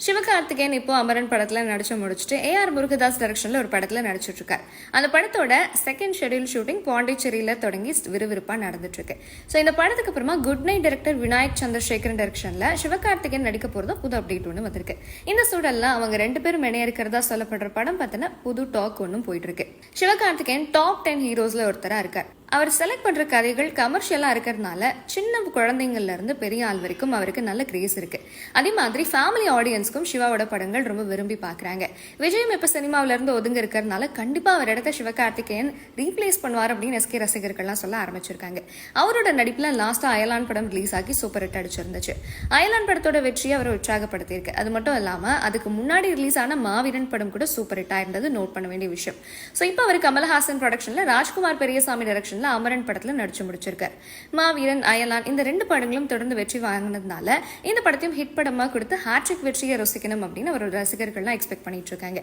சிவகார்த்திகேயன் இப்போ அமரன் படத்துல நடிச்சு முடிச்சுட்டு ஏஆர் முருகதாஸ் டைரக்ஷன்ல ஒரு படத்துல நடிச்சிட்டு இருக்காரு அந்த படத்தோட செகண்ட் ஷெடியூல் ஷூட்டிங் பாண்டிச்சேரியில தொடங்கி விறுவிறுப்பா நடந்துட்டு இருக்கு ஸோ இந்த படத்துக்கு அப்புறமா good night director Vinayak Chandrasekaran டைரக்ஷன்ல சிவகார்த்திகேயன் நடிக்க போறது புது அப்டேட் ஒன்று வந்திருக்கு. இந்த சூழல்ல அவங்க ரெண்டு பேரும் இணைய இருக்கிறதா சொல்லப்படுற படம் பார்த்தீங்கன்னா புது டாக் ஒன்றும் போயிட்டு இருக்கு சிவகார்த்திகேயன் டாப் டென் ஹீரோஸ்ல ஒருத்தரா இருக்கார். அவர் செலக்ட் பண்ணுற கதைகள் கமர்ஷியலாக இருக்கிறதுனால சின்ன குழந்தைங்கள்லேருந்து பெரிய ஆள் வரைக்கும் அவருக்கு நல்ல கிரேஸ் இருக்கு. அதே மாதிரி ஃபேமிலி ஆடியன்ஸ்க்கும் சிவாவோட படங்கள் ரொம்ப விரும்பி பார்க்குறாங்க. விஜயம் இப்போ சினிமாவிலேருந்து ஒதுங்க இருக்கிறதுனால கண்டிப்பாக அவர் இடத்த சிவகார்த்திகேயன் ரீப்ளேஸ் பண்ணுவார் அப்படின்னு எஸ்கே ரசிகர்கள்லாம் சொல்ல ஆரம்பிச்சிருக்காங்க. அவரோட நடிப்பில் லாஸ்ட்டாக அயலான் படம் ரிலீஸ் ஆகி சூப்பர் ஹிட் அடிச்சிருந்துச்சு. அயலான் படத்தோட வெற்றியை அவர் உற்சாகப்படுத்தியிருக்கு. அது மட்டும் இல்லாமல் அதுக்கு முன்னாடி ரிலீஸ் ஆன மாவீரன் படம் கூட சூப்பர் ஹிட் ஆயிருந்தது. நோட் பண்ண வேண்டிய விஷயம். ஸோ இப்போ அவர் கமல்ஹாசன் ப்ரொடக்ஷனில் ராஜ்குமார் பெரியசாமி டைரக்ஷன்ல அமரன் படத்துல நடிச்சு முடிச்சிருக்கார். மாவீரன் அயலான் இந்த ரெண்டு படங்களும் தொடர்ந்து வெற்றி வாங்கினதுனால இந்த படத்தையும் ஹிட் படமா கொடுத்து ஹாட்ரிக் வெற்றியை ரசிக்கணும் அப்படின்னு அவரோட ரசிகர்கள்லாம் எக்ஸ்பெக்ட் பண்ணிட்டு இருக்காங்க.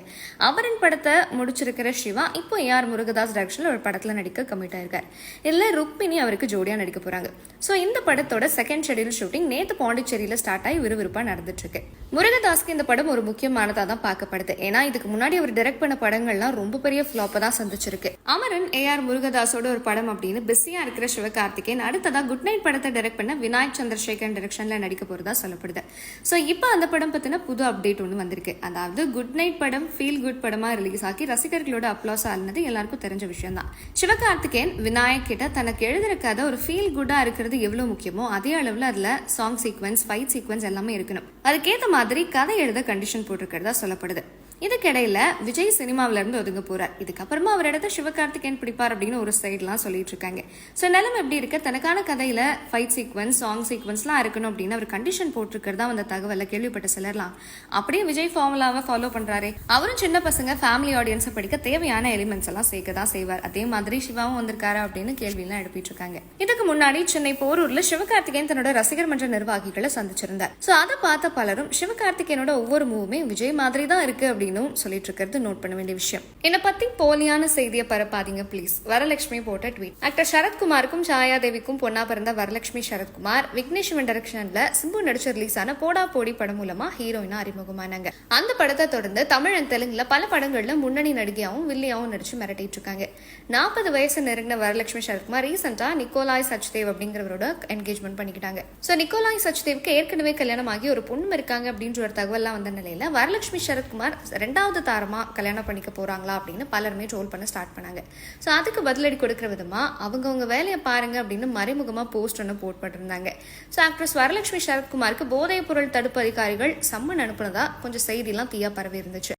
அமரன் படத்தை முடிச்சிருக்கிற சிவா இப்போ ஏ ஆர் முருகதாஸ் டைரக்ஷன்ல ஒரு படத்துல நடிக்க கமிட் ஆயிருக்கார். இதுல ருக்மிணி அவருக்கு ஜோடியா நடிக்க போறாங்க. ஸோ இந்த படத்தோட செகண்ட் ஷெடியூல் ஷூட்டிங் நேத்து பாண்டிச்சேரியில ஸ்டார்ட் ஆகி விறுவிறுப்பா நடந்துட்டு இருக்கு முருகதாஸ்க்கு இந்த படம் ஒரு முக்கியமானதா தான் பார்க்கப்படுது. ஏன்னா இதுக்கு முன்னாடி அவர் டைரக்ட் பண்ண படங்கள்லாம் ரொம்ப பெரிய ஃபிளாப்பை தான் சந்திச்சிருக்கு. அமரன் ஏ ஆர் முருகதாஸோட ஒரு படம் அப்படின்னு பிஸியா இருக்கிற சிவகார்த்திகேயன் அடுத்ததா குட் நைட் படத்தை டைரக்ட் பண்ண விநாயக் சந்திரசேகரன் டைரக்ஷனில் நடிக்க போகிறதா சொல்லப்படுது. ஸோ இப்போ அந்த படம் பத்தின புது அப்டேட் ஒன்று வந்திருக்கு. அதாவது குட் நைட் படம் ஃபீல் குட் படமா ரிலீஸ் ஆக்கி ரசிகர்களோட அப்ளாஸ் ஆனது எல்லாருக்கும் தெரிஞ்ச விஷயம் தான் சிவகார்த்திகேயன் விநாயக் கிட்ட தனக்கு எழுதுற கதை ஒரு ஃபீல் குட்டா இருக்கிறது எவ்வளவு முக்கியமோ அதே அளவுல அதுல சாங் சீக்வன்ஸ் ஃபைட் சீக்வன்ஸ் எல்லாமே இருக்கணும். அதுக்கேற்ற மாதிரி கதை எழுத கண்டிஷன் போட்டிருக்கிறதா சொல்லப்படுது. இதுக்கிடையில விஜய் சினிமாவில இருந்து ஒதுங்க போறார். இதுக்கப்புறமா அவர் இடத்த சிவகார்த்திகேயன் பிடிப்பார் அப்படின்னு ஒரு சைட்லாம் சொல்லிட்டு இருக்காங்க. ஸோ நிலம் எப்படி இருக்க? தனக்கான கதையில ஃபைட் சீக்வன்ஸ் சாங் சீக்வன்ஸ்லாம் இருக்கணும் அப்படின்னு அவர் கண்டிஷன் போட்டிருக்கிறதா அந்த தகவலை கேள்விப்பட்ட சிலர்லாம். அப்படியே விஜய் ஃபார்முலாவை ஃபாலோ பண்றாரே. அவரும் சின்ன பசங்க ஃபேமிலி ஆடியன்ஸை படிக்க தேவையான எலிமெண்ட்ஸ் எல்லாம் சேர்க்க தான் செய்வார். அதே மாதிரி சிவாவும் வந்திருக்காரு அப்படின்னு கேள்வியெல்லாம் எழுப்பிட்டு இருக்காங்க. இதுக்கு முன்னாடி சென்னை போரூர்ல சிவகார்த்திகேயன் தன்னோட ரசிகர் மன்ற நிர்வாகிகளை சந்திச்சிருந்தார். ஸோ அதை பார்த்த பலரும் சிவகார்த்திகேயனோட ஒவ்வொரு மூவுமே விஜய் மாதிரி தான் இருக்கு அப்படின்னு சொல்லிட்டு இருக்கிறது நோட் பண்ண வேண்டிய விஷயம். என்னை பத்தி போலியான செய்தியை பரப்பாதீங்க ப்ளீஸ் வரலட்சுமி போட்ட ட்வீட் ஆக்டர் சரத்குமாருக்கும் சாயா தேவிக்கும் பொண்ணா பிறந்த வரலட்சுமி சரத்குமார் விக்னேஷ் டைரக்ஷன்ல சிம்பு நடிச்ச ரிலீஸ் ஆன போடா போடி படம் மூலமா ஹீரோயினா அறிமுகமானாங்க. அந்த படத்தை தொடர்ந்து தமிழ் and தெலுங்குல பல படங்கள்ல முன்னணி நடிகையாவும் வில்லியாவும் நடிச்சு மிரட்டிட்டு இருக்காங்க. நாற்பது வயசு நெருங்கின வரலட்சுமி சரத்குமார் ரீசெண்டா நிக்கோலாய் சச்தேவ் அப்படிங்கிறவரோட என்கேஜ்மெண்ட் பண்ணிக்கிட்டாங்க. ஸோ நிக்கோலாய் சச்தேவ்க்கு ஏற்கனவே கல்யாணம் ஆகி ஒரு பொண்ணு இருக்காங்க அப்படின்ற ஒரு தகவல்லாம் வந்த நிலையில வரலட்சுமி சரத்குமார் ரெண்டாவது தாரமாக கல்யாணம் பண்ணிக்க போகிறாங்களா அப்படின்னு பலருமே ட்ரோல் பண்ண ஸ்டார்ட் பண்ணாங்க. ஸோ அதுக்கு பதிலடி கொடுக்குற விதமாக அவங்கவுங்க வேலையை பாருங்க அப்படின்னு மறைமுகமாக போஸ்ட் ஒன்று போட் பண்ணிருந்தாங்க ஸோ ஆக்ட்ரஸ் வரலட்சுமி சரத்குமாருக்கு போதைப் பொருள் தடுப்பு அதிகாரிகள் சம்மன் அனுப்புனதா கொஞ்சம் செய்திலாம் தீயா பரவி இருந்துச்சு.